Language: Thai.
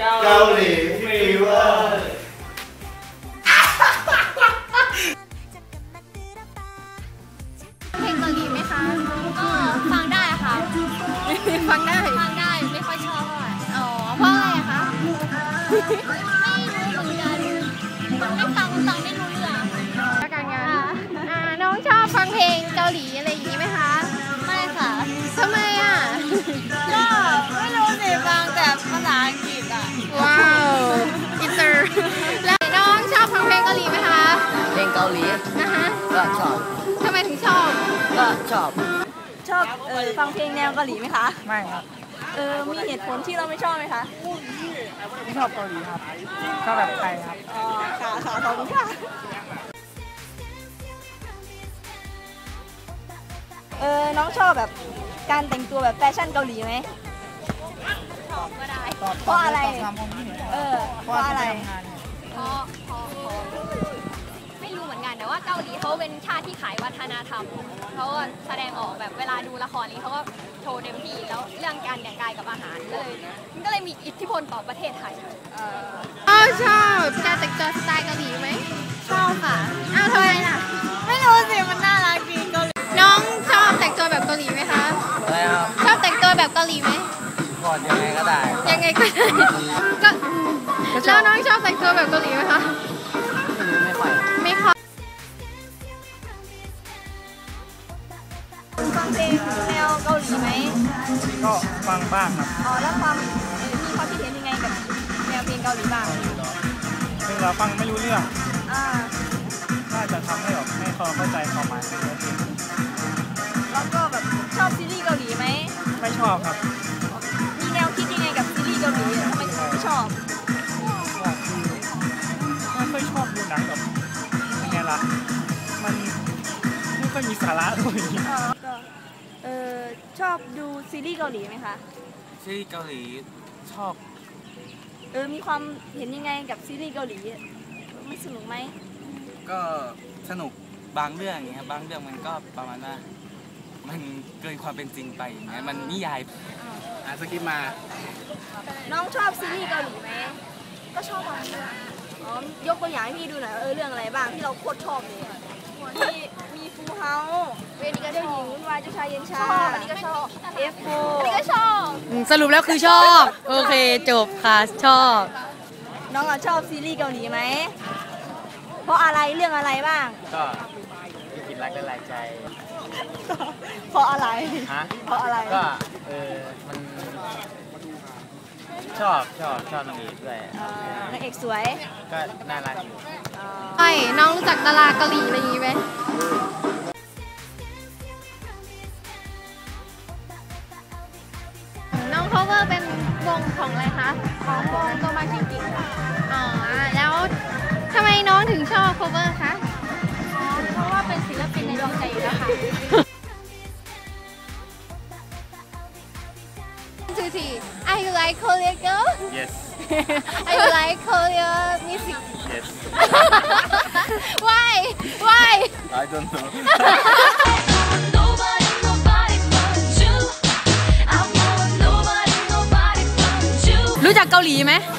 เกาหลีฟีเวอร์เพลงเกาหลีไหมคะ ก็ฟังได้ค่ะ ฟังได้ ฟังได้ไม่ค่อยชอบเท่าไหร่อ๋อ เพราะอะไรอะคะ ไม่รู้เหมือนกันไม่ฟังฟังไม่รู้เรื่องแล้วกันงานอ่าน้องชอบฟังเพลงเกาหลีอะไร ก็ชอบ ชอบเออฟังเพลงแนวเกาหลีไหมคะไม่ครับเออมีเหตุผลที่เราไม่ชอบไหมคะไม่ชอบเกาหลีครับชอบแบบไทยครับอ๋อค่ะค่ะขอบคุณค่ะเออน้องชอบแบบการแต่งตัวแบบแฟชั่นเกาหลีไหมชอบก็ได้เพราะอะไรเออเพราะอะไรเพราะเพราะเพราะ เกาหลีเขาเป็นชาติที่ขายวัฒนธรรมเขาก็แสดงออกแบบเวลาดูละครนี้เขาก็โชว์เต็มที่แล้วเรื่องการแต่งกายกับอาหารก็เลยมันก็เลยมีอิทธิพลต่อประเทศไทยอ๋อชอบการแต่งตัวสไตล์เกาหลีไหมชอบค่ะอ้าวทำไมล่ะไม่รู้สิมันน่ารักดีเกาหลีน้องชอบแต่งตัวแบบเกาหลีไหมคะอะไรครับชอบแต่งตัวแบบเกาหลีไหมก่อนยังไงก็ได้ยังไงก็ได้ก็แล้วน้องชอบแต่งตัวแบบเกาหลีไหมคะไม่รู้ไม่ค่อย เพลงแนวเกาหลีไหมก็ฟังบ้างครับอ๋อแล้วความเออมีความคิดเห็นยังไงกับแนวเพลงเกาหลีบ้างซึ่งเราฟังไม่รู้เรื่องอ่าน่าจะทำให้แบบให้เขาเข้าใจความหมายของเพลงแล้วก็แบบชอบซีรีส์เกาหลีไหมไม่ชอบครับ มีแนวคิดยังไงกับซีรีส์เกาหลีอะทำไมถึงไม่ชอบว่าคือไม่ค่อยชอบดูหนังแบบยังไงล่ะมันไม่ค่อยมีสาระเลยอ๋อก็ เออชอบดูซีรีส์เกาหลีไหมคะ ซีรีส์เกาหลีชอบ เออมีความเห็นยังไงกับซีรีส์เกาหลีอะมันสนุกไหมก็สนุกบางเรื่องอย่างเงี้ยบางเรื่องมันก็ประมาณว่ามันเกินความเป็นจริงไปอย่างเงี้ยมันนิยายอ่านสกิปมา น้องชอบซีรีส์เกาหลีไหมก็ชอบบางเรื่องอ๋อยกตัวอย่างให้พี่ดูหน่อยว่าเออเรื่องอะไรบ้างที่เราโคตรชอบเลย ที่มีฟูเฮาเวนิกาเจ้าหญิงวุ่นวายเจ้าชายเย็นชาชอบอันนี้ก็ชอบเอฟโฟอันนี้ก็ชอบสรุปแล้วคือชอบ โอเคจบค่ะชอบ น้องอะชอบซีรีส์เกาหลีไหม เพราะอะไรเรื่องอะไรบ้าง ก็กินรักละลายใจ เพราะอะไร ฮะ เพราะอะไร ก็เออมันชอบชอบชอบนางเอกด้วยอ่านางเอกสวย ก็น่ารักอยู่ ใช่น้องรู้จักดาราเกาหลีอะไรอย่างงี้ไหมน้อง cover เป็นวงของอะไรคะ ของวงโตมาชิงกิอ๋อ แล้วทำไมน้องถึงชอบ cover คะเพราะว่าเป็นศิลปินในดวงใจอยู่แล้วค่ะ two three I like Korean girl yes I like Korean music yes Why Why I don't know Nobody, nobody but you. I want nobody, nobody but you. รู้จักเกาหลีไหม รู้จัก